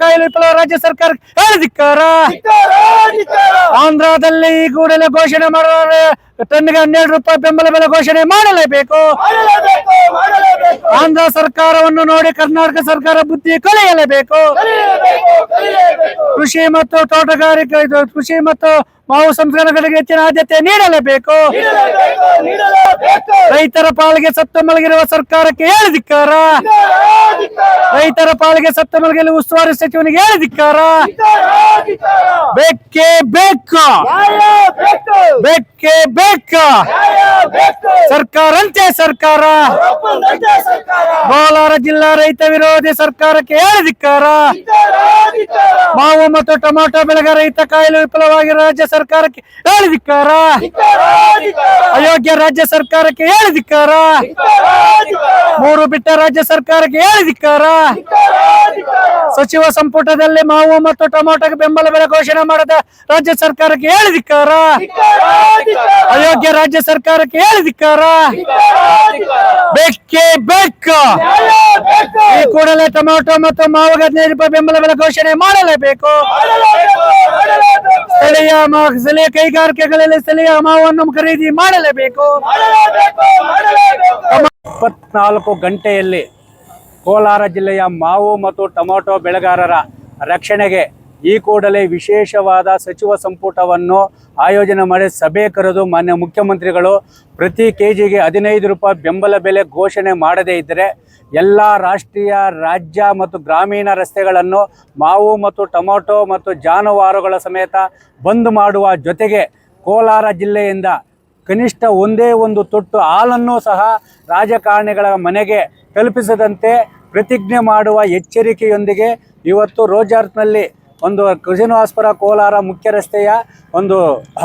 ಕಾಯಿಲೆ ರಾಜ್ಯ ಸರ್ಕಾರ ಹೇಳಿದಿಕ್ಕಾರ ಆಂಧ್ರದಲ್ಲಿ ಈ ಕೂಡಲೇ ಘೋಷಣೆ ಮಾಡಿದರೆ ಟನ್ಗೆ ಹನ್ನೆರಡು ರೂಪಾಯಿ ಬೆಂಬಲ ಬೆಲೆ ಘೋಷಣೆ ಮಾಡಲೇಬೇಕು. ಆಂಧ್ರ ಸರ್ಕಾರವನ್ನು ನೋಡಿ ಕರ್ನಾಟಕ ಸರ್ಕಾರ ಬುದ್ಧಿ ಕಲಿಯಲೇಬೇಕು. ಕೃಷಿ ಮತ್ತು ತೋಟಗಾರಿಕೆ ಇದು ಕೃಷಿ ಮತ್ತು ಮಾವು ಸಂಸ್ಕರಣೆಗಳಿಗೆ ಹೆಚ್ಚಿನ ಆದ್ಯತೆ ನೀಡಲೇಬೇಕು. ರೈತರ ಪಾಲಿಗೆ ಸತ್ತ ಮಲಗಿರುವ ಸರ್ಕಾರಕ್ಕೆ ಹೇಳಿದಿಕ್ಕಾರ ರೈತರ ಪಾಲಿಗೆ ಸತ್ತ ಮಲಗಿರುವ ಉಸ್ತುವಾರಿ ಸಚಿವನಿಗೆ ಹೇಳಿದಿಕ್ಕಾರ ಬೇಕೇ ಬೇಕು. ಬೇಕೇ ಬೇಕು? ಸರ್ಕಾರ ಸರ್ಕಾರಂತೆ ಸರ್ಕಾರ. ಕೋಲಾರ ಜಿಲ್ಲಾ ರೈತ ವಿರೋಧಿ ಸರ್ಕಾರಕ್ಕೆ ಹೇಳಿದಿಕ್ಕಾರ ಮಾವು ಮತ್ತು ಟೊಮಾಟೊ ಬೆಳೆಗಾರ ರೈತ ಕಾಯಿಲೆ ವಿಫಲವಾಗಿ ರಾಜ್ಯ ಸರ್ಕಾರಕ್ಕೆ ಹೇಳಿದಿಕ್ಕಾರ ಅಯೋಗ್ಯ ರಾಜ್ಯ ಸರ್ಕಾರಕ್ಕೆ ಹೇಳಿದಿಕ್ಕಾರ ಮೂರು ಬಿಟ್ಟ ರಾಜ್ಯ ಸರ್ಕಾರಕ್ಕೆ ಹೇಳಿದಿಕ್ಕಾರ ಸಚಿವ ಸಂಪುಟದಲ್ಲಿ ಮಾವು ಮತ್ತು ಟೊಮಾಟೊಗೆ ಬೆಂಬಲ ಬೆಲೆ ಘೋಷಣೆ ಮಾಡದ ರಾಜ್ಯ ಸರ್ಕಾರಕ್ಕೆ ಹೇಳಿದಿಕ್ಕಾರ ಅಯೋಗ್ಯ ರಾಜ್ಯ ಸರ್ಕಾರಕ್ಕೆ ಹೇಳಿದಿಕ್ಕಾರ ಬೇಕೇ ಬೇಕು. ಈ ಕೂಡಲೇ ಟೊಮಾಟೊ ಮತ್ತು ಮಾವು ಹದಿನೈದು ರೂಪಾಯಿ ಬೆಂಬಲ ಬೆಲೆ ಘೋಷಣೆ ಮಾಡಲೇಬೇಕು. ಸ್ಥಳೀಯ ಸ್ಥಳೀಯ ಕೈಗಾರಿಕೆಗಳಲ್ಲಿ ಸ್ಥಳೀಯ ಮಾವನ್ನು ಖರೀದಿ ಮಾಡಲೇಬೇಕು. ಇಪ್ಪತ್ನಾಲ್ಕು ಗಂಟೆಯಲ್ಲಿ ಕೋಲಾರ ಜಿಲ್ಲೆಯ ಮಾವು ಮತ್ತು ಟೊಮಾಟೊ ಬೆಳೆಗಾರರ ರಕ್ಷಣೆಗೆ ಈ ಕೂಡಲೇ ವಿಶೇಷವಾದ ಸಚಿವ ಸಂಪುಟವನ್ನು ಆಯೋಜನೆ ಮಾಡಿ ಸಭೆ ಕರೆದು ಮಾನ್ಯ ಮುಖ್ಯಮಂತ್ರಿಗಳು ಪ್ರತಿ ಕೆ ಜಿಗೆ ಹದಿನೈದು ರೂಪಾಯಿ ಬೆಂಬಲ ಬೆಲೆ ಘೋಷಣೆ ಮಾಡದೇ ಇದ್ದರೆ ಎಲ್ಲ ರಾಷ್ಟ್ರೀಯ, ರಾಜ್ಯ ಮತ್ತು ಗ್ರಾಮೀಣ ರಸ್ತೆಗಳನ್ನು ಮಾವು ಮತ್ತು ಟೊಮೊಟೊ ಮತ್ತು ಜಾನುವಾರುಗಳ ಸಮೇತ ಬಂದ್ ಮಾಡುವ ಜೊತೆಗೆ ಕೋಲಾರ ಜಿಲ್ಲೆಯಿಂದ ಕನಿಷ್ಠ ಒಂದೇ ಒಂದು ತೊಟ್ಟು ಹಾಲನ್ನು ಸಹ ರಾಜಕಾರಣಿಗಳ ಮನೆಗೆ ತಲುಪಿಸದಂತೆ ಪ್ರತಿಜ್ಞೆ ಮಾಡುವ ಎಚ್ಚರಿಕೆಯೊಂದಿಗೆ ಇವತ್ತು ರೋಜಾರ್ತ್ನಲ್ಲಿ ಒಂದು ಕೃಷಿನಿವಾಸ್ಪುರ ಕೋಲಾರ ಮುಖ್ಯ ರಸ್ತೆಯ ಒಂದು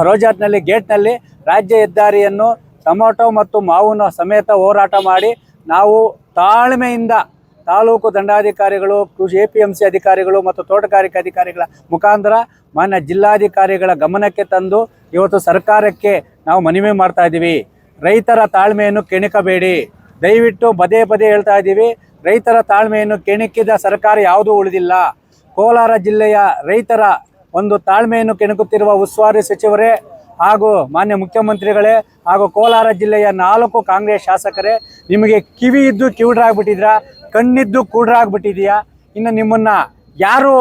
ರೋಜಾತ್ನಲ್ಲಿ ಗೇಟ್ನಲ್ಲಿ ರಾಜ್ಯ ಹೆದ್ದಾರಿಯನ್ನು ಟೊಮೊಟೊ ಮತ್ತು ಮಾವಿನ ಸಮೇತ ಹೋರಾಟ ಮಾಡಿ ನಾವು ತಾಳ್ಮೆಯಿಂದ ತಾಲೂಕು ದಂಡಾಧಿಕಾರಿಗಳು, ಕೃಷಿ ಎ ಪಿ ಎಂ ಸಿ ಅಧಿಕಾರಿಗಳು ಮತ್ತು ತೋಟಗಾರಿಕೆ ಅಧಿಕಾರಿಗಳ ಮುಖಾಂತರ ಮಾನ್ಯ ಜಿಲ್ಲಾಧಿಕಾರಿಗಳ ಗಮನಕ್ಕೆ ತಂದು ಇವತ್ತು ಸರ್ಕಾರಕ್ಕೆ ನಾವು ಮನವಿ ಮಾಡ್ತಾ ಇದ್ದೀವಿ. ರೈತರ ತಾಳ್ಮೆಯನ್ನು ಕೆಣಕಬೇಡಿ. ದಯವಿಟ್ಟು ಪದೇ ಪದೇ ಹೇಳ್ತಾ ಇದ್ದೀವಿ, ರೈತರ ತಾಳ್ಮೆಯನ್ನು ಕೆಣಕಿದ ಸರ್ಕಾರ ಯಾವುದೂ ಉಳಿದಿಲ್ಲ. ಕೋಲಾರ ಜಿಲ್ಲೆಯ ರೈತರ ಒಂದು ತಾಳ್ಮೆಯನ್ನು ಕೆಣಕುತ್ತಿರುವ ಉಸ್ತುವಾರಿ ಸಚಿವರೇ ಹಾಗೂ ಮಾನ್ಯ ಮುಖ್ಯಮಂತ್ರಿಗಳೇ ಹಾಗೂ ಕೋಲಾರ ಜಿಲ್ಲೆಯ ನಾಲ್ಕು ಕಾಂಗ್ರೆಸ್ ಶಾಸಕರೇ, ನಿಮಗೆ ಕಿವಿ ಇದ್ದು ಕಿವುಡ್ರಾಗ್ಬಿಟ್ಟಿದ್ರಾ? ಕಣ್ಣಿದ್ದು ಕೂಡ್ರಾಗ್ಬಿಟ್ಟಿದೆಯಾ? ಇನ್ನು ನಿಮ್ಮನ್ನ ಯಾರು,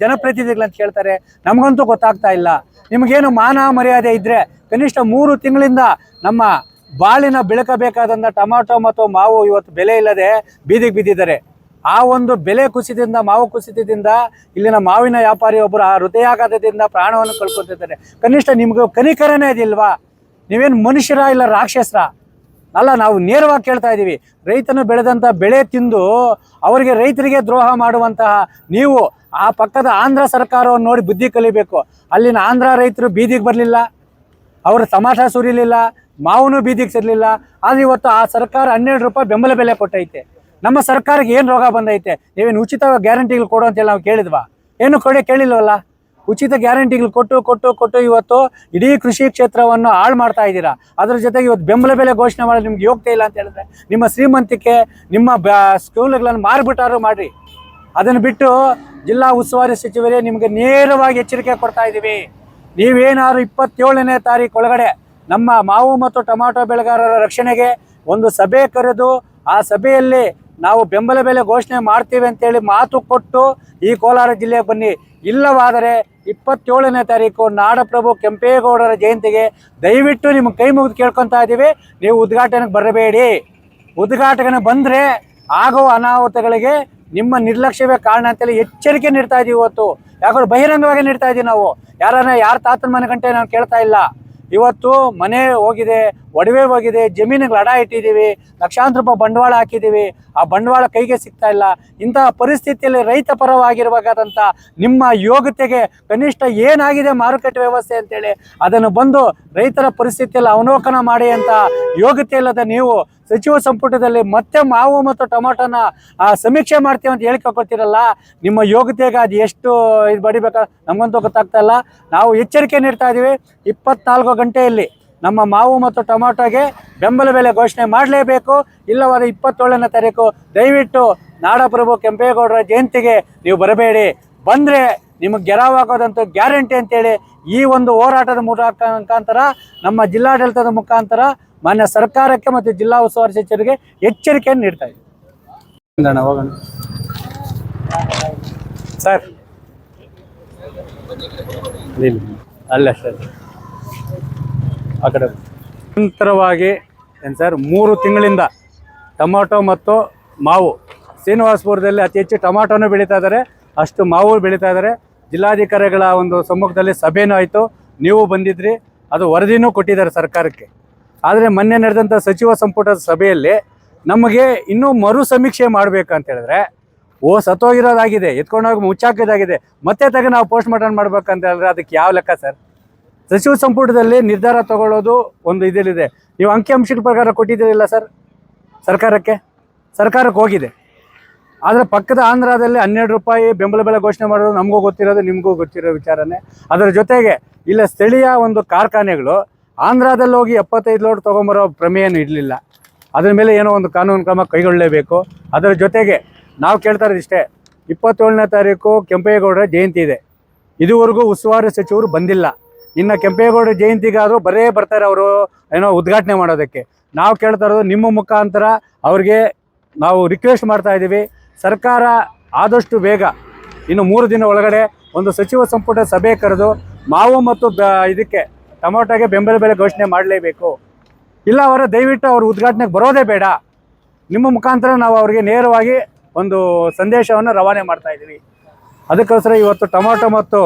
ಜನಪ್ರತಿನಿಧಿಗಳು ಅಂತ ಕೇಳ್ತಾರೆ, ನಮಗಂತೂ ಗೊತ್ತಾಗ್ತಾ ಇಲ್ಲ. ನಿಮಗೇನು ಮಾನ ಮರ್ಯಾದೆ ಇದ್ದರೆ ಕನಿಷ್ಠ ಮೂರು ತಿಂಗಳಿಂದ ನಮ್ಮ ಬಾಳಿನ ಬೆಳಕಬೇಕಾದಂಥ ಟೊಮಾಟೊ ಮತ್ತು ಮಾವು ಇವತ್ತು ಬೆಲೆ ಇಲ್ಲದೆ ಬೀದಿಗೆ ಬಿದ್ದಿದ್ದಾರೆ. ಆ ಒಂದು ಬೆಲೆ ಕುಸಿತದಿಂದ, ಮಾವು ಕುಸಿತದಿಂದ ಇಲ್ಲಿನ ಮಾವಿನ ವ್ಯಾಪಾರಿ ಒಬ್ಬರು ಆ ಹೃದಯಾಘಾತದಿಂದ ಪ್ರಾಣವನ್ನು ಕಳ್ಕೊತಿದ್ದಾರೆ. ಕನಿಷ್ಠ ನಿಮ್ಗೆ ಕನಿಕರನೇ ಇದಿಲ್ವಾ ನೀವೇನು ಮನುಷ್ಯರ ಇಲ್ಲ ರಾಕ್ಷಸರ ಅಲ್ಲ, ನಾವು ನೇರವಾಗಿ ಕೇಳ್ತಾ ಇದ್ದೀವಿ ರೈತನು ಬೆಳೆದಂಥ ಬೆಳೆ ತಿಂದು ಅವರಿಗೆ ರೈತರಿಗೆ ದ್ರೋಹ ಮಾಡುವಂತಹ ನೀವು ಆ ಪಕ್ಕದ ಆಂಧ್ರ ಸರ್ಕಾರವನ್ನು ನೋಡಿ ಬುದ್ಧಿ ಕಲಿಬೇಕು. ಅಲ್ಲಿನ ಆಂಧ್ರ ರೈತರು ಬೀದಿಗೆ ಬರಲಿಲ್ಲ. ಅವರು ತಮಾಷಾ ಸುರಿಲಿಲ್ಲ. ಮಾವನು ಬೀದಿಗೆ ಸೇರಲಿಲ್ಲ. ಆದ್ರೆ ಇವತ್ತು ಆ ಸರ್ಕಾರ ಹನ್ನೆರಡು ರೂಪಾಯಿ ಬೆಂಬಲ ಬೆಲೆ ಕೊಟ್ಟೈತೆ. ನಮ್ಮ ಸರ್ಕಾರಕ್ಕೆ ಏನು ರೋಗ ಬಂದೈತೆ? ನೀವೇನು ಉಚಿತ ಗ್ಯಾರಂಟಿಗಳು ಕೊಡು ಅಂತೇಳಿ ನಾವು ಕೇಳಿದ್ವಾ? ಏನು ಕೊಡೆ ಕೇಳಿಲ್ವಲ್ಲ? ಉಚಿತ ಗ್ಯಾರಂಟಿಗಳು ಕೊಟ್ಟು ಕೊಟ್ಟು ಕೊಟ್ಟು ಇವತ್ತು ಇಡೀ ಕೃಷಿ ಕ್ಷೇತ್ರವನ್ನು ಹಾಳು ಮಾಡ್ತಾ ಇದ್ದೀರಾ? ಅದ್ರ ಜೊತೆಗೆ ಇವತ್ತು ಬೆಂಬಲ ಬೆಲೆ ಘೋಷಣೆ ಮಾಡೋದು ನಿಮ್ಗೆ ಯೋಗ್ಯ ಇಲ್ಲ ಅಂತ ಹೇಳಿದ್ರೆ ನಿಮ್ಮ ಶ್ರೀಮಂತಿಕೆ, ನಿಮ್ಮ ಸ್ಕೂಲ್ಗಳನ್ನು ಮಾರ್ಬಿಟ್ಟಾರು ಮಾಡಿರಿ. ಅದನ್ನು ಬಿಟ್ಟು ಜಿಲ್ಲಾ ಉಸ್ತುವಾರಿ ಸಚಿವರೇ ನಿಮಗೆ ನೇರವಾಗಿ ಎಚ್ಚರಿಕೆ ಕೊಡ್ತಾ ಇದ್ದೀವಿ. ನೀವೇನಾದ್ರು ಇಪ್ಪತ್ತೇಳನೇ ತಾರೀಕು ಒಳಗಡೆ ನಮ್ಮ ಮಾವು ಮತ್ತು ಟೊಮಾಟೊ ಬೆಳೆಗಾರರ ರಕ್ಷಣೆಗೆ ಒಂದು ಸಭೆ ಕರೆದು ಆ ಸಭೆಯಲ್ಲಿ ನಾವು ಬೆಂಬಲ ಬೆಲೆ ಘೋಷಣೆ ಮಾಡ್ತೀವಿ ಅಂತೇಳಿ ಮಾತು ಕೊಟ್ಟು ಈ ಕೋಲಾರ ಜಿಲ್ಲೆಗೆ ಬನ್ನಿ. ಇಲ್ಲವಾದರೆ ಇಪ್ಪತ್ತೇಳನೇ ತಾರೀಕು ನಾಡಪ್ರಭು ಕೆಂಪೇಗೌಡರ ಜಯಂತಿಗೆ ದಯವಿಟ್ಟು ನಿಮ್ಗೆ ಕೈ ಮುಗಿದು ಕೇಳ್ಕೊತಾ ಇದ್ದೀವಿ. ನೀವು ಉದ್ಘಾಟನೆಗೆ ಬರಬೇಡಿ. ಉದ್ಘಾಟನೆ ಬಂದರೆ ಆಗುವ ಅನಾಹುತಗಳಿಗೆ ನಿಮ್ಮ ನಿರ್ಲಕ್ಷ್ಯವೇ ಕಾರಣ ಅಂತೇಳಿ ಎಚ್ಚರಿಕೆ ನೀಡ್ತಾ ಇದ್ದೀವಿ ಇವತ್ತು. ಯಾಕಂದ್ರೆ ಬಹಿರಂಗವಾಗಿ ನೀಡ್ತಾ ಇದ್ದೀವಿ ನಾವು. ಯಾರನ್ನ ಯಾರ ತಾತನ ಮನೆ ಗಂಟೆ ನಾವು ಕೇಳ್ತಾ ಇಲ್ಲ. ಇವತ್ತು ಮನೆ ಹೋಗಿದೆ, ಒಡವೆ ಹೋಗಿದೆ, ಜಮೀನಿಗೆ ಅಡ ಇಟ್ಟಿದ್ದೀವಿ, ಲಕ್ಷಾಂತರ ರೂಪಾಯಿ ಬಂಡವಾಳ ಹಾಕಿದ್ದೀವಿ. ಆ ಬಂಡವಾಳ ಕೈಗೆ ಸಿಗ್ತಾ ಇಲ್ಲ. ಇಂತಹ ಪರಿಸ್ಥಿತಿಯಲ್ಲಿ ರೈತ ಪರವಾಗಿರಬೇಕಾದಂಥ ನಿಮ್ಮ ಯೋಗ್ಯತೆಗೆ ಕನಿಷ್ಠ ಏನಾಗಿದೆ ಮಾರುಕಟ್ಟೆ ವ್ಯವಸ್ಥೆ ಅಂತೇಳಿ ಅದನ್ನು ಬಂದು ರೈತರ ಪರಿಸ್ಥಿತಿಯಲ್ಲಿ ಅವಲೋಕನ ಮಾಡಿ ಅಂತ ಯೋಗ್ಯತೆ ಇಲ್ಲದ ನೀವು ಸಚಿವ ಸಂಪುಟದಲ್ಲಿ ಮತ್ತೆ ಮಾವು ಮತ್ತು ಟೊಮಾಟೋನ ಸಮೀಕ್ಷೆ ಮಾಡ್ತೀವಿ ಅಂತ ಹೇಳ್ಕೊಳ್ತೀರಲ್ಲ ನಿಮ್ಮ ಯೋಗ್ಯತೆಗೆ ಅದು ಎಷ್ಟು ಇದು ಬಡಿಬೇಕು? ನಮಗಂತೂ ಗೊತ್ತಾಗ್ತಾ ಇಲ್ಲ. ನಾವು ಎಚ್ಚರಿಕೆ ನೀಡ್ತಾ ಇದ್ದೀವಿ ಇಪ್ಪತ್ನಾಲ್ಕು ಗಂಟೆಯಲ್ಲಿ ನಮ್ಮ ಮಾವು ಮತ್ತು ಟೊಮಾಟೋಗೆ ಬೆಂಬಲ ಬೆಲೆ ಘೋಷಣೆ ಮಾಡಲೇಬೇಕು. ಇಲ್ಲವಾದ ಇಪ್ಪತ್ತೇಳನೇ ತಾರೀಕು ದಯವಿಟ್ಟು ನಾಡಪ್ರಭು ಕೆಂಪೇಗೌಡರ ಜಯಂತಿಗೆ ನೀವು ಬರಬೇಡಿ. ಬಂದರೆ ನಿಮಗೆ ಗೆರವಾಗೋದಂತೂ ಗ್ಯಾರಂಟಿ ಅಂತೇಳಿ ಈ ಒಂದು ಹೋರಾಟದ ಮುಖಾಂತರ ನಮ್ಮ ಜಿಲ್ಲಾಡಳಿತದ ಮುಖಾಂತರ ಮಾನ್ಯ ಸರ್ಕಾರಕ್ಕೆ ಮತ್ತು ಜಿಲ್ಲಾ ಉಸ್ತುವಾರಿ ಸಚಿವರಿಗೆ ಎಚ್ಚರಿಕೆಯನ್ನು ನೀಡ್ತಾ ಇದ್ದೀವಿ ಹೋಗೋಣ. ಸರ್. ಅಲ್ಲ ಸರ್. ಆ ಕಡೆ ನಿರಂತರವಾಗಿ ಏನು ಸರ್ ಮೂರು ತಿಂಗಳಿಂದ ಟೊಮಾಟೊ ಮತ್ತು ಮಾವು ಶ್ರೀನಿವಾಸಪುರದಲ್ಲಿ ಅತಿ ಹೆಚ್ಚು ಟೊಮಾಟೋನು ಬೆಳೀತಾ ಇದ್ದಾರೆ. ಅಷ್ಟು ಮಾವು ಬೆಳೀತಾ ಇದ್ದಾರೆ. ಜಿಲ್ಲಾಧಿಕಾರಿಗಳ ಒಂದು ಸಮ್ಮುಖದಲ್ಲಿ ಸಭೆಯೂ ಆಯಿತು. ನೀವು ಬಂದಿದ್ರಿ. ಅದು ವರದಿನೂ ಕೊಟ್ಟಿದ್ದಾರೆ ಸರ್ಕಾರಕ್ಕೆ. ಆದರೆ ಮೊನ್ನೆ ನಡೆದಂಥ ಸಚಿವ ಸಂಪುಟದ ಸಭೆಯಲ್ಲಿ ನಮಗೆ ಇನ್ನೂ ಮರು ಸಮೀಕ್ಷೆ ಮಾಡಬೇಕಂತ ಹೇಳಿದ್ರೆ, ಓ, ಸತ್ತೋಗಿರೋದಾಗಿದೆ, ಎತ್ಕೊಂಡೋಗಿ ಮುಚ್ಚಾಕಿದಾಗಿದೆ, ಮತ್ತೆ ತಗ ನಾವು ಪೋಸ್ಟ್ ಮಾರ್ಟಮ್ ಮಾಡ್ಬೇಕಂತ ಹೇಳಿದ್ರೆ ಅದಕ್ಕೆ ಯಾವ ಲೆಕ್ಕ ಸರ್ ಸಚಿವ ಸಂಪುಟದಲ್ಲಿ ನಿರ್ಧಾರ ತಗೊಳ್ಳೋದು ಒಂದು ಇದರಲ್ಲಿದೆ ನೀವು ಅಂಕಿಅಂಶದ ಪ್ರಕಾರ ಕೊಟ್ಟಿದ್ದೀರಿಲ್ಲ ಸರ್ ಸರ್ಕಾರಕ್ಕೆ? ಸರ್ಕಾರಕ್ಕೆ ಹೋಗಿದೆ. ಆದರೆ ಪಕ್ಕದ ಆಂಧ್ರದಲ್ಲಿ ಹನ್ನೆರಡು ರೂಪಾಯಿ ಬೆಂಬಲ ಬೆಲೆ ಘೋಷಣೆ ಮಾಡೋದು ನಮಗೂ ಗೊತ್ತಿರೋದು, ನಿಮಗೂ ಗೊತ್ತಿರೋ ವಿಚಾರನೇ. ಅದರ ಜೊತೆಗೆ, ಇಲ್ಲ ಸ್ಥಳೀಯ ಒಂದು ಕಾರ್ಖಾನೆಗಳು ಆಂಧ್ರದಲ್ಲಿ ಹೋಗಿ ಎಪ್ಪತ್ತೈದು ಲೋಡ್ ತೊಗೊಂಬರೋ ಪ್ರಮೇಯನೂ ಇರಲಿಲ್ಲ. ಅದ್ರ ಮೇಲೆ ಏನೋ ಒಂದು ಕಾನೂನು ಕ್ರಮ ಕೈಗೊಳ್ಳಲೇಬೇಕು. ಅದರ ಜೊತೆಗೆ ನಾವು ಕೇಳ್ತಾ ಇರೋದು ಇಷ್ಟೇ, ಇಪ್ಪತ್ತೇಳನೇ ತಾರೀಕು ಕೆಂಪೇಗೌಡರ ಜಯಂತಿ ಇದೆ. ಇದುವರೆಗೂ ಉಸ್ತುವಾರಿ ಸಚಿವರು ಬಂದಿಲ್ಲ. ಇನ್ನು ಕೆಂಪೇಗೌಡರ ಜಯಂತಿಗಾದರೂ ಬರೇ ಬರ್ತಾರೆ ಅವರು, ಏನೋ ಉದ್ಘಾಟನೆ ಮಾಡೋದಕ್ಕೆ. ನಾವು ಕೇಳ್ತಾ ಇರೋದು ನಿಮ್ಮ ಮುಖಾಂತರ ಅವ್ರಿಗೆ ನಾವು ರಿಕ್ವೆಸ್ಟ್ ಮಾಡ್ತಾ ಇದ್ದೀವಿ. ಸರ್ಕಾರ ಆದಷ್ಟು ಬೇಗ, ಇನ್ನು ಮೂರು ದಿನ ಒಳಗಡೆ ಒಂದು ಸಚಿವ ಸಂಪುಟ ಸಭೆ ಕರೆದು ಮಾವು ಮತ್ತು ಇದಕ್ಕೆ ಟೊಮೊಟೊಗೆ ಬೆಂಬಲ ಬೆಲೆ ಘೋಷಣೆ ಮಾಡಲೇಬೇಕು. ಇಲ್ಲ ಅವರ, ದಯವಿಟ್ಟು ಅವ್ರ ಉದ್ಘಾಟನೆಗೆ ಬರೋದೇ ಬೇಡ. ನಿಮ್ಮ ಮುಖಾಂತರ ನಾವು ಅವರಿಗೆ ನೇರವಾಗಿ ಒಂದು ಸಂದೇಶವನ್ನು ರವಾನೆ ಮಾಡ್ತಾ ಇದ್ದೀವಿ. ಅದಕ್ಕೋಸ್ಕರ ಇವತ್ತು ಟೊಮೊಟೊ ಮತ್ತು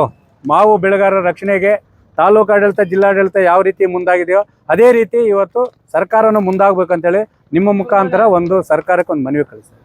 ಮಾವು ಬೆಳೆಗಾರರ ರಕ್ಷಣೆಗೆ ತಾಲೂಕು ಆಡಳಿತ, ಜಿಲ್ಲಾಡಳಿತ ಯಾವ ರೀತಿ ಮುಂದಾಗಿದೆಯೋ ಅದೇ ರೀತಿ ಇವತ್ತು ಸರ್ಕಾರನೂ ಮುಂದಾಗಬೇಕಂತೇಳಿ ನಿಮ್ಮ ಮುಖಾಂತರ ಒಂದು ಸರ್ಕಾರಕ್ಕೆ ಒಂದು ಮನವಿ ಕಳಿಸ್ತೀವಿ